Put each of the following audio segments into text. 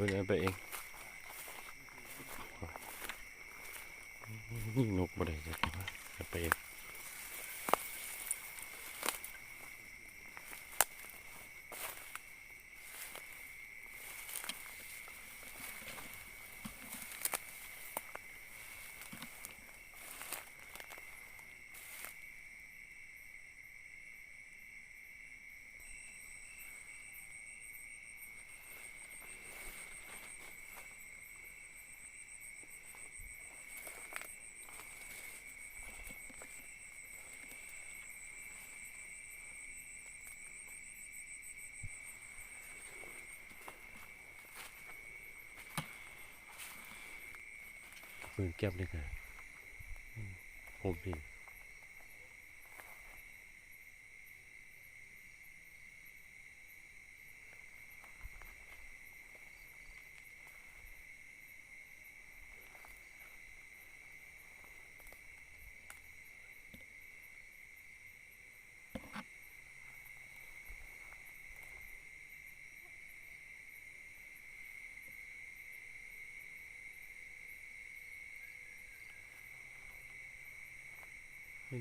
มันเดินไปเองนี่นกบ่ได้จะจะไปเอง ปืนเก็บเลยกันผมเอง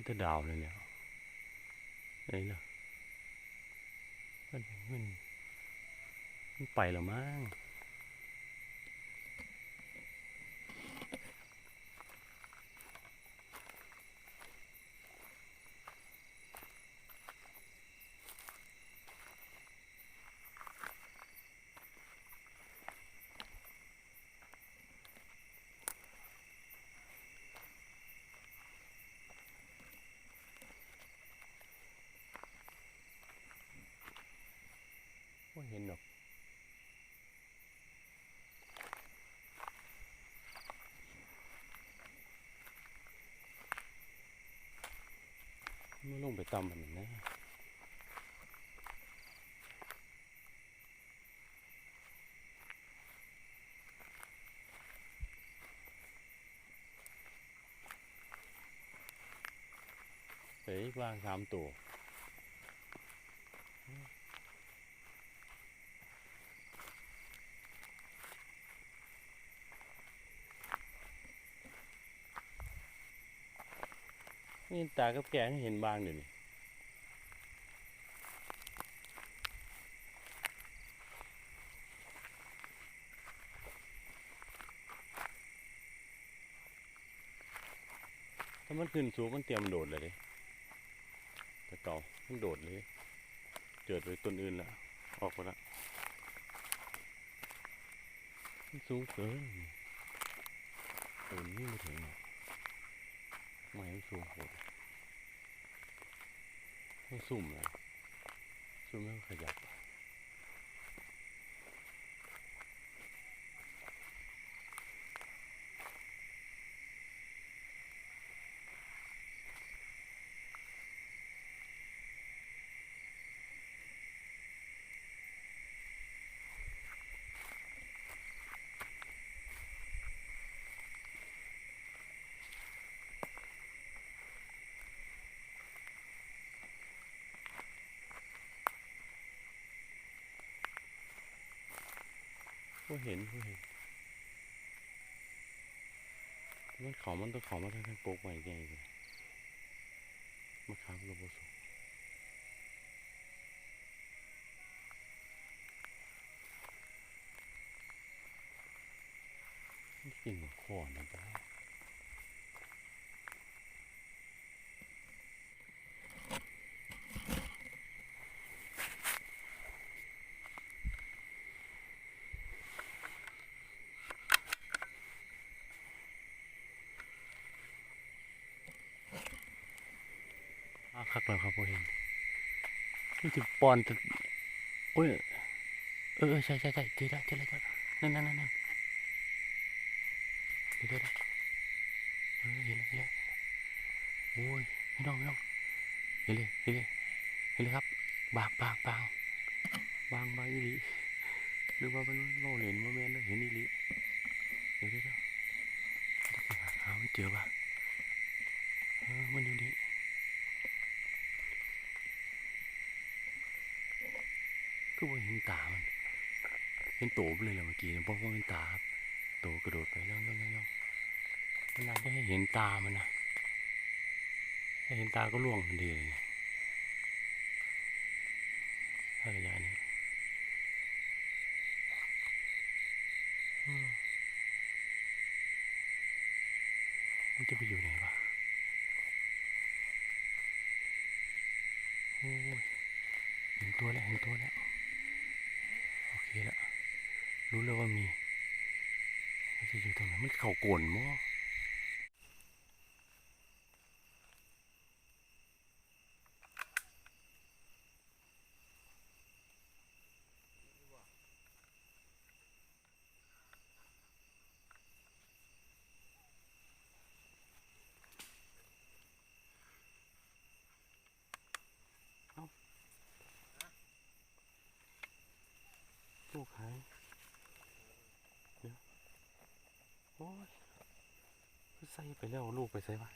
จะดาวเลยแล้วไอ้ล่ะมันมัน มันไปแล้วมั้ง เห็นหรอกไม่ลงไปตามมันนะเฮ้ยวางสามตัว นี่ตากับแกให้เห็นบางเดี๋ยวนี้ถ้ามันขึ้นสูงมันเตรียมโดดเลยดิแต่เก่ามันโดดเลย เจิดไปต้นอื่นแล้วออกไปแล้วมันสูงเกินต้นนี้ไม่ถึงหรอก หม่สูงโหดไม่สุ่มเลยสุ่มแล้วขยับู้เห็นผู้เห็นมันเขามันต้องเขามาทางทางโปกใหม่ใหญ่เลยมะขามโลโบสุกินหัวข้อนะจ๊ะอ้า คักแล้วครับพ่อเห็นนี่จะปอนจะโอ้ยเออใช่ใช่ใช่เจอแล้วเจอแล้วเจอแล้วนั่นนั่นนั่นนั่นเดี๋ยวเดี๋ยวเดี๋ยเออเห็นแล้วเห็นแล้วโอ้ยไม่ต้องไม่ต้องเห็นเลยเห็นเลยเห็นเลยครับ บางบางบางบางบางอีหลีหรือว่ามันโลเห็นว่าแม่นเห็นอีหลีเดี๋ยวเดี๋ยวเดี๋ยวหาไม่เจอป่ะเออมันอยู่นี่ ก็ บเห็นตามันเป็นโตเลยเรอเมื่อกี้เพราะว่าเป็นตาครับโตกระโดดไปย่องย่องย่องมันน่าจะให้เห็นตามันนะถ้าเห็นตาก็ล่วงทันทีเลยเนี่ยถ้าระยะนี้มันจะไปอยู่ไหนวะโอ้ยเห็นตัวแล้วเห็นตัวแล้ว รู้แล้วว่ามีมันจะอยู่ตรงไหนมันเข่าโกนมั้งลูกหายเดี๋ยวโอ้ยคือ ใส่ไปแล้วลูกไปใส่วะ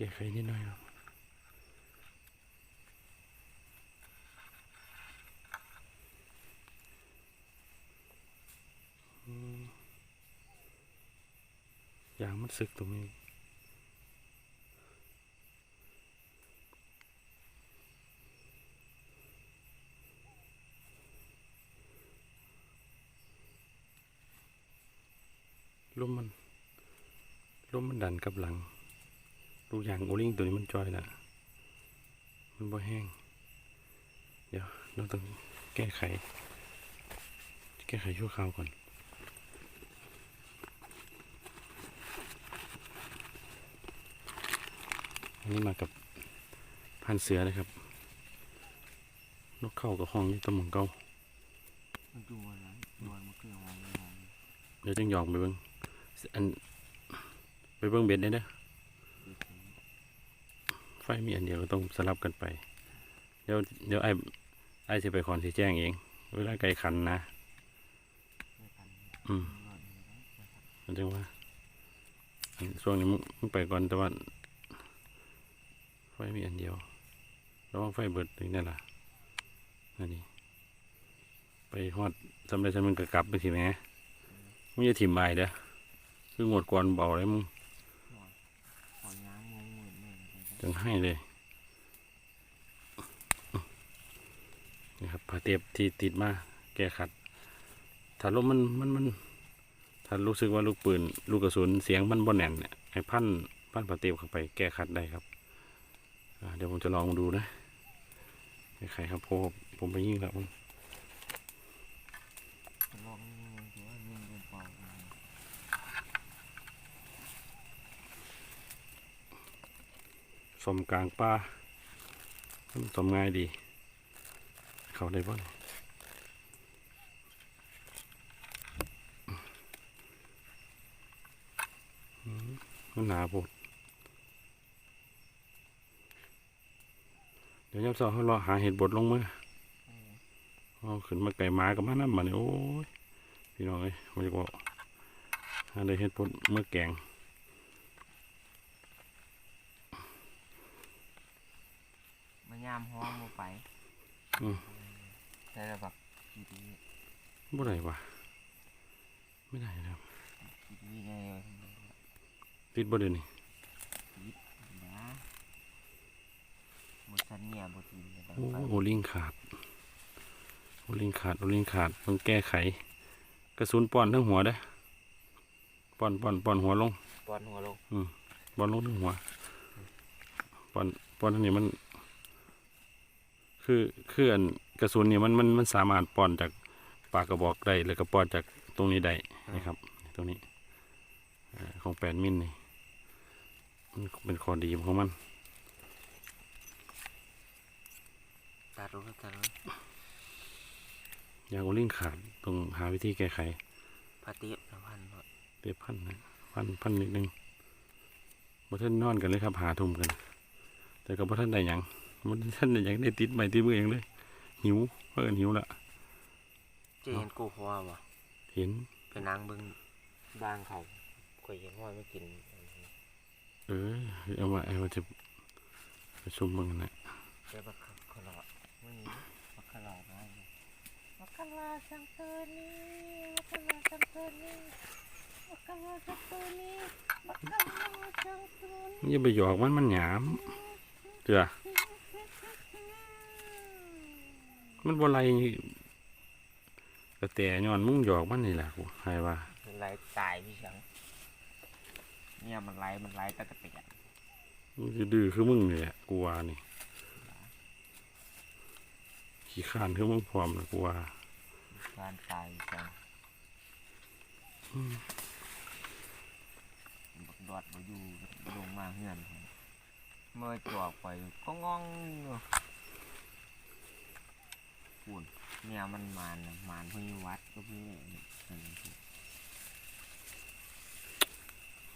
แก้ไขนิดหน่อยครับอืมยางมันสึกตรงนี้ลมมันลมมันดันกับหลัง ลูกยางโอลิงตัวนี้มันจอยละมันบ่แห้ง เดี๋ยวเราต้องแก้ไข แก้ไขชั่วคราวก่อนอันนี้มากับพันเสือนะครับ นกเข้ากับห้องนี่ตะหมงเก่าดูวันนั้นนวลมันคือมองไม่มองเดี๋ยวจังหยองไปเบิ่งอันไปเบิ่งเบ็ดได้เด้อ ฟมีอันเดียวต้องสลับกันไป เดี๋ยวเดี๋ยวไอ้ไอ้สิไปคอนสิแจ้งเอง เวลาไก่ขันนะ อืมนวลอยู่แล้วนะครับมันจึงว่าช่วงนี้มึงมึงไปก่อนแต่ว่าไฟมีอันเดียวระวังไฟเบิดถึงนั่ล่ะอันนี้ไปฮอดสำเร็จสำมึงก็กลับไปสิแหม่มึงจะถิ่มบเด้อคืองวดก่อนเบาเลยมึง นวลขอย้างงงหมื่นเลยนะครับ จังให้เลยนี่ครับผ้าเตียบที่ติดมาแก้ขัดถ้าลมมันมันมันถ้ารู้สึกว่าลูกปืน ลูกกระสุนเสียงมันบ่แน่นเนี่ยให้พันพันผ้าเตียบเข้าไปแก้ขัดได้ครับเดี๋ยวผมจะลองดูนะใครครับผมผมไปยิงแล้วมัน ลองงงถือว่ายิงเป็นเป่าเลย สมกลางป่าสมง่ายดี เขาได้บ่นี่อืมมันหนาปวดเดี๋ยวย้ำสองเขารอหาเห็ดบดลงมือเอเอาขึ้นมาไก่หมากับมาน้ำมันโอ้ย พี่น้องเอ้ยมันจะบอกหาได้เห็ดบดเมื่อแกง มันยาม ห้องมาไปอืม แต่แบบกีดีบ่ได้วะไม่ได้ครับกีดีไงติดบ่เดี๋ยวนี้นะหมดสันเนี่ยบทีเลยโอ้โอลิงขาดโอลิงขาดโอลิงขาดต้องแก้ไข กระสุนป้อนทั้งหัวเด้อป้อนป้อนป้อนหัวลง ปอนหัวลงป้อนลงทั้งหัวป้อนป้อนอันนี้มัน คือคืออันกระสุนเนี่ยมันมันมันสามารถป้อนจากปากกระบอกได้แล้วก็ป้อนจากตรงนี้ได้นะครับ ตรงนี้เอ่อของแปดมิลนี่มันเป็นข้อดีของมันตัดรู้ตัดรู้ยางโอลิงขาดต้องหาวิธีแก้ไขพาติสะพันหมดเปียบพันนะพันพันนิดนึงบ่ท่านนอนกันเลยครับหาทุ่มกัน แต่ก็บ่ท่านได้หยัง บ่ท่านได้หยังได้ติดใหม่ติดมือเองเลย หิวเพิ่นหิวละเจเห็นกูหัววะเห็นไปนั่งเบิ่งบ้านเขาข่อยเห็นห้อยไม่กิน เออเอามาเอามาจะประชุมมึงนะเจ้าบักขลอดไม่มีบักขลอดนะบักขลอดสังเตอนี่บักขลอดสังเตอนี่บักขลอดสังเตอนี่บักขลอดสังเตอนี่อย่าไปหยอกมันมันหยามเถื่อ มันบ่ไรกระแต่ย้อนมึงหยอกมันนี่แหละกูให้ว่ามันไหลตายพี่ชังเนี่ยมันไหลมันไหลตะตะเปียกมึงสิดื้อคือมึงนี่แหละกูว่านี่ขี้ข้านคือมึงพร้อมนะกูว่าการตายจังบักดอดมาอยู่ลงมาเฮือนเมื่อจวกไปก็งองอยู่ ปูนเนี่ยมันมานมานเพิ่งวัดก็เพิ่งอันนี้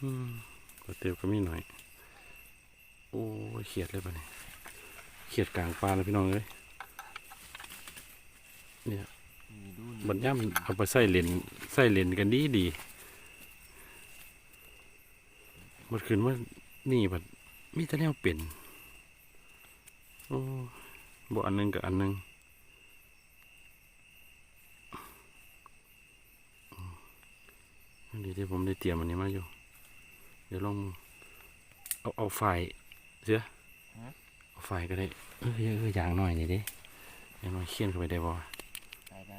อืมก็เตียวก็มีหน่อย โอ้เขียดเลยปะเนี่ยเขียดกลางปลาเลยพี่น้องเอ้ยเนี่ยบัดย่ำเอาไปใส่เลนใส่เลนกันดีดีมันขึ้นว่านี่บัดมีแต่แนวเป็นโอ้บ่อันหนึงกับอันหนึงอืม อันนี้ที่ผมได้เตรียมอันนี้มาอยู่ เดี๋ยวลองเอาเอาไฟเสียเอาไฟก็ได้เออเอออย่างหน่อยนี่ดิอย่างน้อยเคี่ยนเข้าไปได้บ่ได้ได้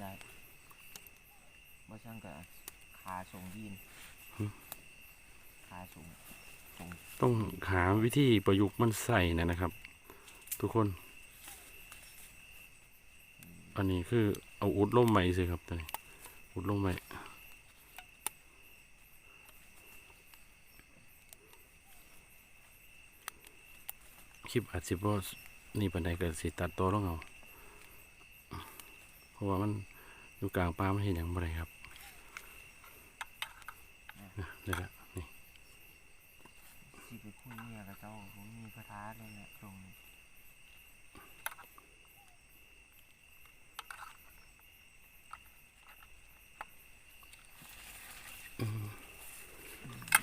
ได้เมื่อช่างกับขาส่งยีนขาส่งส่งต้องหาวิธีประยุกต์มันใส่นะนะครับ ทุกคน อันนี้คือเอาอุดล่มใหม่สิครับตัวนี้อุดล่มใหม่ คลิปอาจสิบ่นี่ปันใดเกิดสิตัดตัวลงเอาเพราะว่ามันอยู่กลางป่ามันเห็นอย่างบ่ได้ครับนะเดี๋ยวละนี่ที่ไปคุยเนี่ยกับเจ้าผมมีพระท้าเลยแหละตรงนี้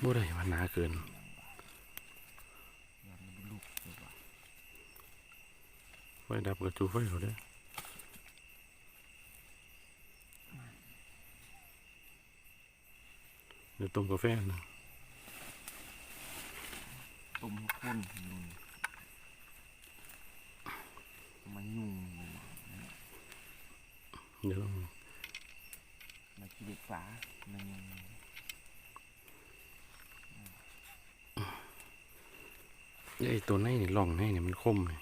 บ่ได้มันหนาเกิน อย่ามันลุกเลยว่ะ ไฟดับกระจูไฟเขาเด้อเดี๋ยวต้มกาแฟนะตุ่มข้นนุ่นมันยุ่งเนี่ยเดี๋ยวลองมาคิดฝามันยังไอ้ตัวในนี่ลองในนี่มันคมเลย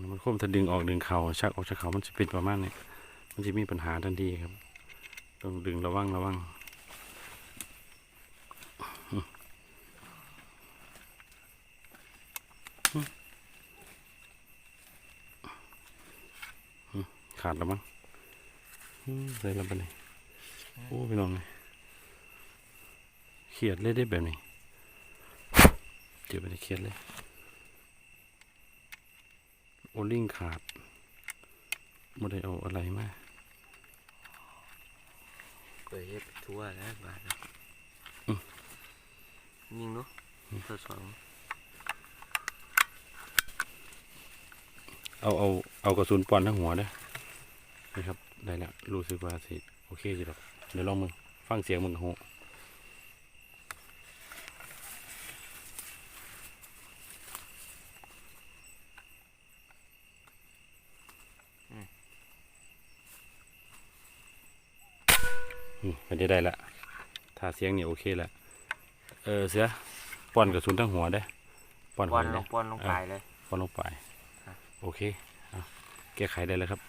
มันคมถ้าดึงออกดึงเข่าชักออกชักเข่ามันจะเป็นประมาณนี้มันจะมีปัญหาทันทีครับ ต้องดึงระวังระวังขาดแล้วมั้งอืมใส่แล้วปะเนี่ยโอ้พี่น้องเลยเขียดเลยได้แบบนี้เดี๋ยวไปเขียดเลย โอลิงขาดไม่ได้เอาอะไรมาเปิดให้ทั่วแล้วบ้านนะอืมยิงเนาะตัวสองเอาเอาเอากระสุนปอนทั้งหัวเด้อนะครับ ได้แล้วรู้สึกว่าสิโอเคสิครับเดี๋ยวลองมึง ฟังเสียงมึงโห อืมมันจะได้ละถ้าเสียงนี่โอเคละเออเสือป้อนกระสุนทั้งหัวได้อป้อนป้อนหัวลได้งป้อนลงไปเลย ป้อนลงไปครับ โอเคเอาแก้ไขได้แล้วครับ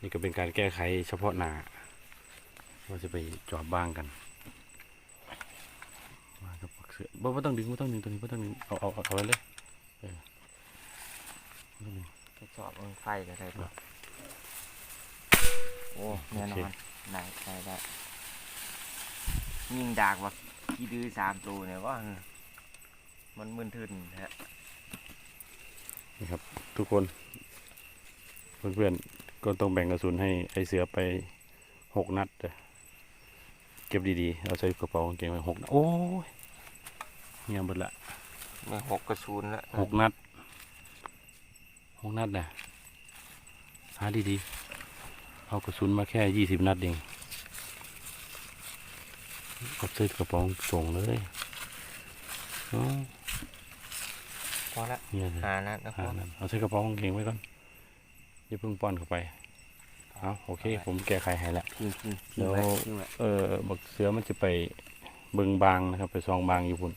นี่ก็เป็นการแก้ไขเฉพาะหน้าเราจะไปจอบบ้างกันมากับปักเสือบ่บ่ต้องดึงบ่ต้องดึงตัวนี้บ่ต้องดึงเอาเอาเอาเอาไว้เลยเออบ่ต้องดึงจะจอดลงไฟก็ได้ปะโอ้แน่นโออนเคได้ได้ได้ ยิงดากว่ากี่ดื้อสามตัวเนี่ยว่ามันมึนทึนฮะนี่ครับ ทุกคน เพื่อนๆก็ต้องแบ่งกระสุนให้ไอเสือไปหกนัดเด้อเก็บดีๆ เอาใส่กระเป๋ากางเกงไว้หกนัดโอ้ยเงียบหมดละมีหกกระสุนแล้วหกนัดหกนัดนะหาดีๆ เอากระสุนมาแค่ยี่สิบนัดเอง เอาใส่กระเป๋าส่งเลยอ๋อพอละเนี่ยเลยหานัดนะคหารับนัดเอาใส่กระเป๋ากางเกงไว้ก่อนอย่าเพิ่งป้อนเข้าไปเอาโอเค ผมแก้ไขให้ละทิ้งทิ้งเดี๋ยวไว้ทิ้งไว้เออบักเสือมันจะไปเบิงบางนะครับ ไปซองบางอยู่พุ่น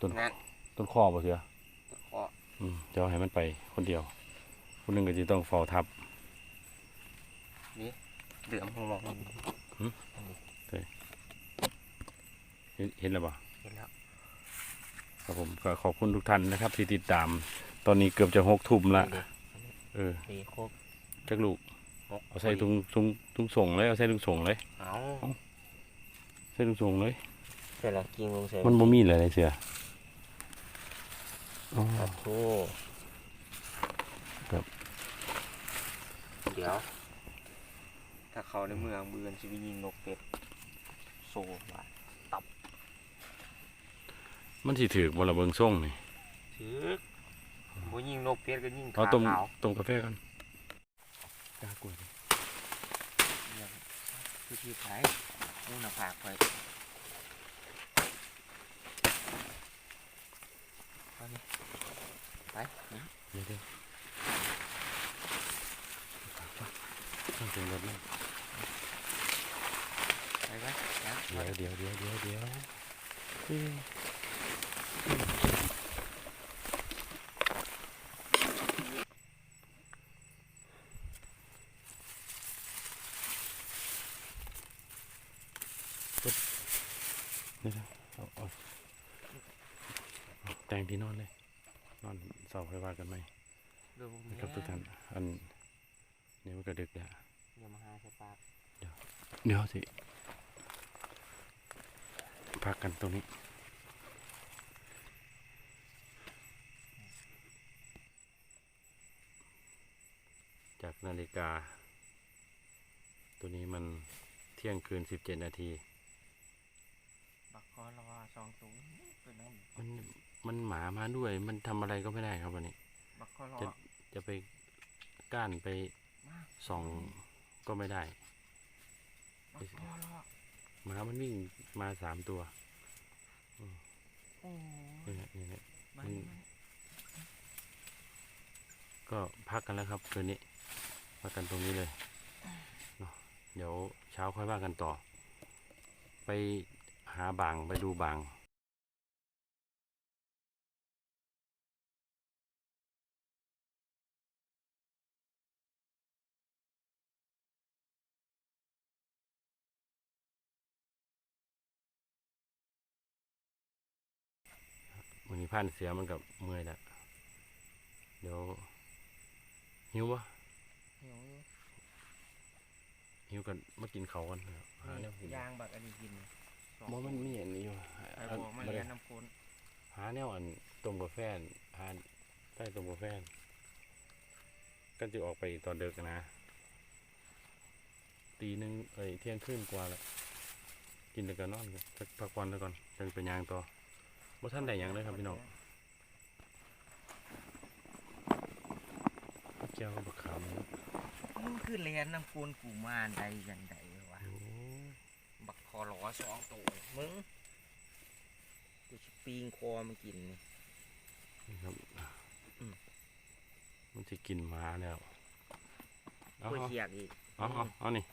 ต้นนัดต้นข้อบ่เสือขออืมเดี๋ยวให้มันไปคนเดียว คนหนึ่งก็จะต้องเฝ้าทับเดือมหงมองเห็น เห็นแล้วบ่เห็นแล้วครับผมก็ขอบคุณทุกท่านนะครับ ที่ติดตาม ตอนนี้เกือบจะหกทุ่มละดีเออดีครบจักลูกหกเอาใส่ถุงถุงถุงส่งเลยเอาใส่ถุงส่งเลยเอาใส่ถุงส่งเลยเสร็จแล้วกินลงเสร็จมันบ่มีเลยเลยเสืออ๋อโอ้โหครับเดี๋ยว ถ้าเขาในเมืองเบือนชีวิยิงนกเป็ดโซ่บาด มันสิถือบ่ละเบิงส่งนี่ถือบ่ยิงนกเป็ดก็ยิงเอาขาต้มขาวต้มกาแฟกันกล้ากล้วยดิเนี่ยคือที่ไผนู่นน่ะผากไปเอานี่ไปนี่เดี๋ยวเดี๋ยวต้องถึงรถแล้วไปไปนะ เดี๋ยวเดี๋ยวเดี๋ยวเดี๋ยวเดี๋ยวเอ้ยปึ๊บเดี๋ยวเดี๋ยวเอาเอาเอาแต่งที่นอนเลย นอนเสาไฟว่ากันไหม เรื่องพวก นี้นะครับทุกท่านอันนี้มันก็ดึกแล้วอย่ามาหาใส่ปากเดี๋ยวสิพักกันตรงนี้จากนาฬิกา ตัวนี้มันเที่ยงคืนสิบเจ็ดนาทีบักคอรอสองตัวตัวนั้นมันมันหมามาด้วย มันทำอะไรก็ไม่ได้ครับวันนี้ บักคอรอ จะจะไปก้านไปมาส่องก็ไม่ได้บักคอรอหมามันวิ่งมาสามตัวโอ้นี่แหละนี่แหละมันอืมก็พักกันแล้วครับคืนนี้พักกันตรงนี้เลยเนาะเดี๋ยวเช้าค่อยว่ากันต่อ ไปหาบางไปดูบาง วันนี้ผ่านเสียมันกับเมื่อยแล้วเดี๋ยวหิวปะหิวอยู่หิวกันมากินเขาวกันครับหาแนวกินยางบักอันนี้กินสองบ่มันมีอันนี้อยู่ไอ้อันบอกมันบ่เรีได้ยนน้ำข้นหาแนวอันต้มกาแฟนหาใต้ต้มกาแฟนก็จะออกไปตอนเด็กนะตีหนึ่งเอ้ยเที่ยงคืนกว่าแล้วกินแล้วก็นอนกันสักพักวันแล้วก่อนจังเป็นยางต่อ บ่ท่านได้หยังเลยครับพี่น้องเจ้าบักขามนี่มึงคือเรียนน้ำข้นกูมาใดอย่างใดวะ โอ้บักคอรอสองตัวมึงกูจะปีงคอมากินนี่นี่ครับอืมมันจะกินหมาแล้วเอากูเอาเทียกอีก เอาเอาเอานี่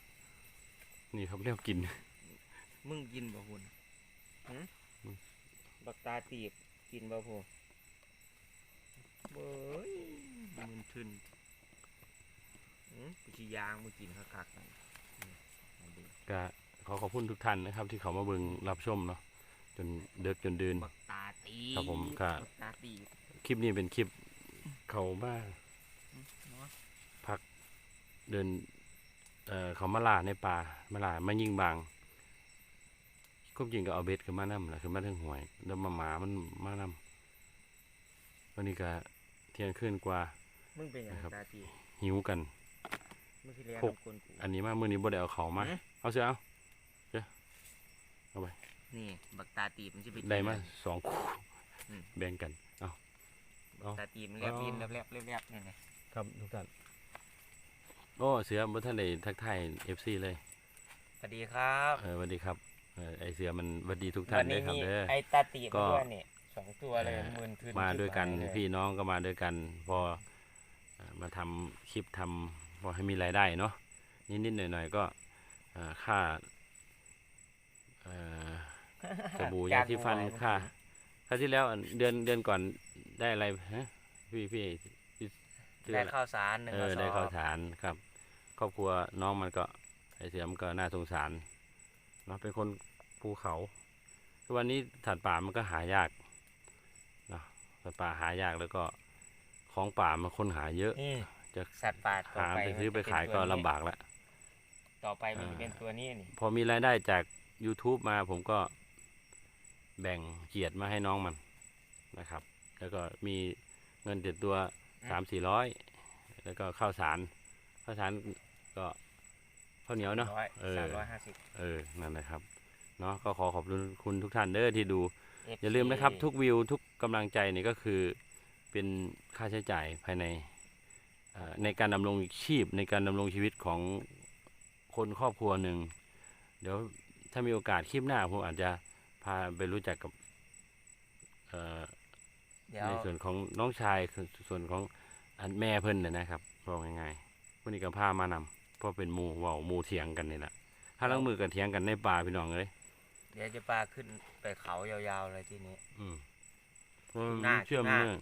นี่ครับเรียกกิน มึงกินบ่หุ่นหึอืม บักตาตีบกินบ่พูเบ้ยมันทึนหืมกูสิยางมึงกินคักๆนั่นอืมเอาดิก็ขอขอบคุณทุกท่านนะครับ ที่เขามาเบิ่งรับชมเนาะจนเดึกจนเดิน บักตาตีบครับผมก็บักตาตีบคลิปนี้เป็นคลิปเขามาหึเนาะเดินเอ่อเขามาล่าในป่ามาล่ามายิงบาง ก็จริงก็เอาเบ็ดขึ้นมานํแหละขึ้นมาถึงหวย แล้วมาหมามันมานํวันนี้ก็เที่ยงคืนกว่า มึงเป็นหยังนะครับ ตาตีบหิวกัน มึงสิเรียนพกน้ำกวนกูอันนี้มามื้อนี้บ่ได้เอาเขามาหึเอาเสือเอานี่ บักตาตีบมันสิไปกินได้มาสองคู่อืม แบ่งกัน เอา บักตาตีบมันแลบเอาลิ้นแลบแลบแลบแลบนี่ไงครับทุกท่าน โอ้ เสือบ่ทันได้ทักทาย FC เลย สวัสดีครับ เออสวัสดีครับ เออไอเสือมันสวัสดีทุกท่านวันเด้นี้อครับมีเด้อ ไอตาตีบก็มาด้วยเนี่ยสองตัวเลยเอ่อมืนทึนมาด้วยกันชิบหายเลยพี่น้องก็มาด้วยกัน พอเอ่อมาทำคลิปทำพอให้มีรายได้เนาะนิดๆหน่อยๆก็เอ่อค่าเอ่อ สบู่ยาที่ฟันค่าคราวที่แล้วอันเดือนเดือนก่อนได้อะไรฮะพี่พี่พี่ชื่อได้อะไรข้าวสารหนึ่งเอกอระสได้ข้าวอบสารครับ ครอบครัวน้องมันก็ไอเสือมันก็น่าสงสาร เนาะเป็นคนภูเขาทุกวันนี้ถัดป่ามันก็หายากเนาะสัตว์ป่าหายากแล้วก็ของป่ามันคนหาเยอะนี่จะสัตว์ป่าต่อหาไปไปซื้อไปมันจะขายเป็นก็ตัวนี้ลำบากแล้วต่อไปมันจะอ่าเป็นตัวนี้นี่พอมีรายได้จาก YouTube มาผมก็แบ่งเกียรติมาให้น้องมันนะครับ แล้วก็มีเงินติดตัวสามสี่ร้อยแล้วก็ข้าวสารข้าวสารก็ ข้าวเหนียวเนาะร้อยเออสามร้อยห้าสิบ เออนั่นแหละครับเนาะก็ขอขอบคุณคุณทุกท่านเด้อที่ดู FC อย่าลืมนะครับ ทุกวิวทุกกำลังใจนี่ก็คือเป็นค่าใช้จ่ายภายในเอ่อในการดำรงชีพในการดำรงชีวิตของคนครอบครัวหนึ่ง เดี๋ยวถ้ามีโอกาสคลิปหน้าผมอาจจะพาไปรู้จักกับเอ่อเดี๋ยวในส่วนของน้องชายคือส่วนของอันแม่เพิ่นน่ะนะครับบอกง่ายๆวันนี้ก็พามานำ เพราะเป็นหมูเว่าหมูเถียงกันนี่แหละถ้าลังมือกันเถียงกันในป่าพี่น้องเลยเดี๋ยวจะปาขึ้นไปเขายาวๆเลยทีนี้ อืมเพราะมันหน้า เชื่อมหน้าเนื่อง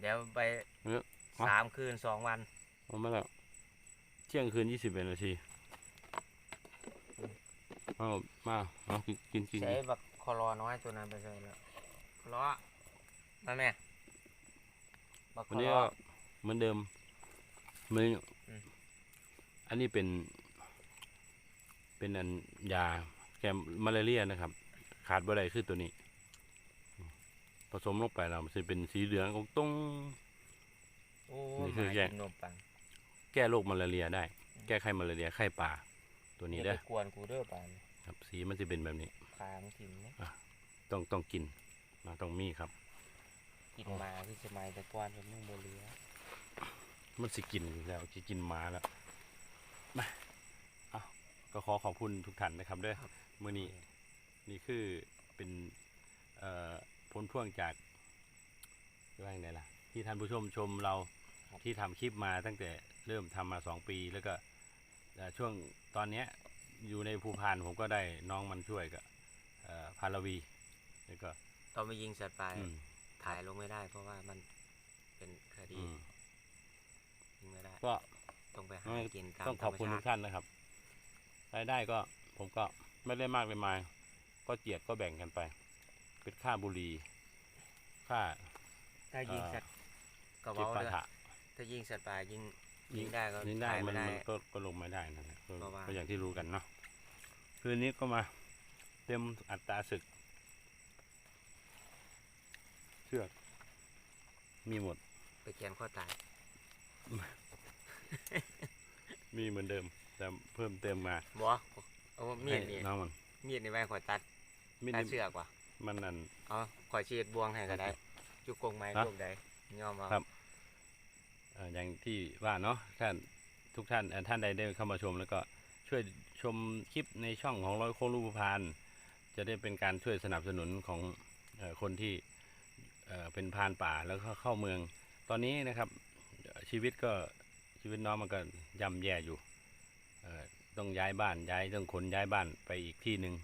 เดี๋ยวไปเออเอา สามคืนสองวันเอามาแล้วเที่ยงคืนยี่สิบเอ็ดนาทีเอามาเอากินกินกินใช้บักคอรอน้อยตัวนั้นไปเลยแล้วคอรอมาแม่บักควันอนี้รอก็เหมือนเดิมมืออม อันนี้เป็น เป็นอันยาแก้มาลาเรียนะครับ ขาดบ่ได้คือตัวนี้ ผสมลงไปแล้วมันจะเป็นสีเหลืองของตรงโอ้นี่คือหมาแยกกินนมปังแก้โรคมาลาเรียได้ แก้ไข้มาลาเรียไข้ป่า ตัวนี้อย่าเด้อไปกวนกูเด้อปานครับ สีมันจะเป็นแบบนี้คามนกินเนี่ยต้องต้องกินนะต้องมีครับ กินมาที่สมัยแต่ก่อนเป็นมึงโบเหลียมันสิกินอยู่แล้วสิกินหมาแล้ว มาเอาก็ขอขอบคุณทุกท่านนะครับเด้วยมื่อนี้นี่คือเป็นเอ่อผลพ่วงจากว่าอย่างไรล่ะ ที่ท่านผู้ชมชมเราที่ทำคลิปมาตั้งแต่เริ่มทำมาสองปีแล้วก็เอ่อช่วงตอนเนี้ยอยู่ในภูพานผมก็ได้น้องมันช่วยกับเอ่อพาราวีแล้วก็ตอนไปยิงสัตว์ป่าอืมถ่ายลงไม่ได้ เพราะว่ามันเป็นคดีอืมยิงไม่ได้ก็ ต้องไปหาไม่กินตามต้องขอบคุณธรรทุมกชาติท่านนะครับรายได้ก็ผมก็ไม่ได้มากเลยมาย ก็เจียดก็แบ่งกันไป เป็นค่าบุหรี่ค่าถ้ายิงเอ่อสัตว์กระเก็บเว้าปาด้วยถะถ้ายิงสัตว์ป่ายิงยิงได้ก็ยิงได้ถ่ายมัไม่นได้ มันก็ก็ลงไม่ได้นั่นแหละก็เพราะว่า ก็อย่างที่รู้กันเนาะคืนนี้ก็มา เต็มอัตราศึก เชือก มีหมด ไปเขียนข้อตาย มีเหมือนเดิม แต่เพิ่มเติมมาบัวเอามีดนี่ให้น้องมันมีดนี่ไว้ข่อยตัดมีดตัดนี่เชือกว่ะมันนั่นเอาข่อยฉีดบวงให้ก็ได้จุกกงไม้ฮะลูกใดยอมเอาครับเอ่ออย่างที่ว่าเนาะท่านทุกท่านเอ่อท่านใดได้เข้ามาชม แล้วก็ช่วยชมคลิปในช่องของร้อยโคงลูกพานจะได้เป็นการช่วยสนับสนุนของเออคนที่เอ่อเป็นพรานป่าแล้วก็เข้าเมือง ตอนนี้นะครับเอ่อชีวิตก็ ชีวิตน้องมันก็ย่ำแย่อยู่เอ่อต้องย้ายบ้านย้ายต้องขนย้ายบ้านไปอีกที่หนึ่ง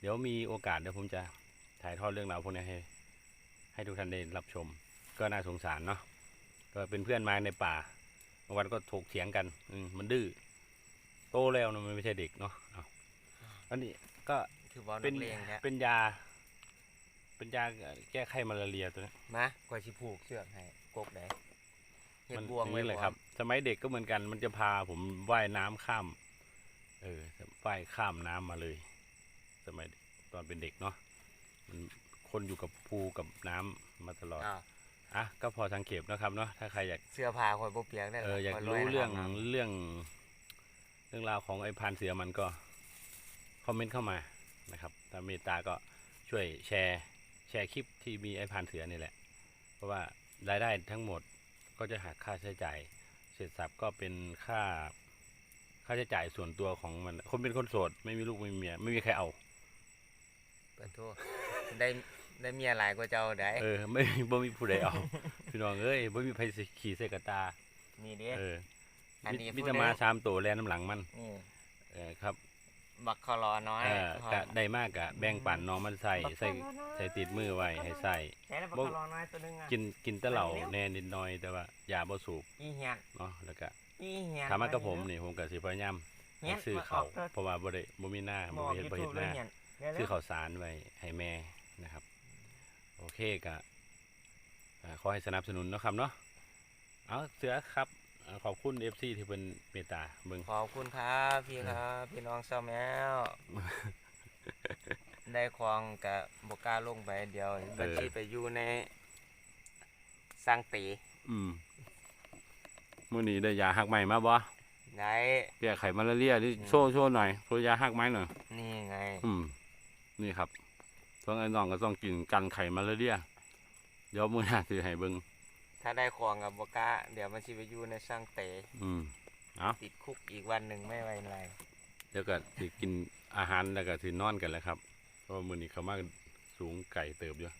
เดี๋ยวมีโอกาสเดี๋ยวผมจะถ่ายทอดเรื่องราวพวกนี้ให้ให้ทุกท่านได้รับชม ก็น่าสงสารเนาะก็เป็นเพื่อนมาในป่าบางวันก็ถกเถียงกันอืมมันดื้อโตแล้วนะมันไม่ใช่เด็กเนาะเอาอันนี้ก็ถือว่าเป็เป็นนเลงแท้เป็นยา เป็นยาแก้ไขมาลาเรียตัวนี้มากว่าสิผูกเชือกให้กกได้เฮ็ดมันบวงอย่างไว้นี้เลยบ่ครับ สมัยเด็กก็เหมือนกัน มันจะพาผมว่ายน้ำข้าม เออว่ายข้ามน้ำมาเลย สมัยเด็กตอนเป็นเด็กเนาะมันคนอยู่กับภูกับน้ำมาตลอดอ้าวอะก็พอสังเกตนะครับเนาะถ้าใครอยากเสื้อผ้าข่อยบ่เปียกได้เอออยากข่ลรู้ในเรื่องน้ำเรื่อง เรื่องราวของไอ้พานเสือมันก็คอมเมนต์เข้ามานะครับถ้าเมตตาก็ช่วยแชร์ แชร์คลิปที่มีไอ้พานเสือนี่แหละ เพราะว่ารายได้ทั้งหมดก็จะหักค่าใช้จ่าย เสร็จสับก็เป็นค่า ค่าใช้จ่ายส่วนตัวของมัน คนเป็นคนโสด ไม่มีลูกไม่มีเมียไม่มีใครเอาเปิดโทษได้ได้เมียหลายกว่าเจ้าได้เออไม่บ่มีผู้ใดเอาพี่น้องเอ้ยบ่มีไผสิขี่ใส่กระตานี่เด้เอออันมินี้มิผู้ตรใดมาสามตัวแลน้ำหลังมันนี่เออครับ บักคอรอน้อยเออพอก็ได้มากกะแบ่งปันน้องมันใส่ใส่บักคอรอน้อยใส่ติดมือไว้ให้ใส่ใช่แล้วบักบ่คอรอน้อยตัวหนึงอะกินกินแต่เหล้าแน่นิดหน่อยแต่ว่าอย่าบ่สูบอีเหียนเนาะแล้วก็อีเหียนถามมากับผมนี่ผมก็สิพยายามเหียนซื้อมาเขาวกเพราะว่าบ่ได้บ่มีหน้าหมบ่อเฮ็ดยูบ่ทูเฮ็บดเลหยน้าเหียนเดี๋ยวๆซื้อข้าวสารไว้ให้แม่นะครับ โอเคก็อ่าขอให้สนับสนุนเนาะครับเนาะเอาเสือครับอ่า ขอบคุณ FC ที่เป็นเมตตาเบิ่งขอบคุณครับพี่ครับ พี่น้องเศร้าแมวได้ควงกับบกล้าลงไปเดียวบัญชีไปอยู่ในสร้างตีอืมมื้อนี้ได้ยาหักใหม่มาบ่ได้แก้ไขมาลาเรียนี่อืมโชว์โชว์หน่อยโชว์ยาหักไหมหน่อยนี่ไง อืม นี่ครับต้องไอ้น้องก็ต้องกินกันไข่มาลาเรียเดี๋ยวมื้อหน้าสิให้เบิ่ง ถ้าได้ควงกับบกล้าเดี๋ยวมันสิไปอยู่ในสร้างเตอืมติดคุกอีกวันหนึ่งไม่ไว้ไรเดี๋ยวก็สิกินอาหารแล้วก็สินอนกันแหล้วครับเพราะว่ามื้อนี้เขามาสูงไก่เติบอยู่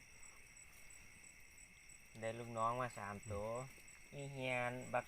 ได้ลูกน้องมาสามตัวอีเฮียนบัก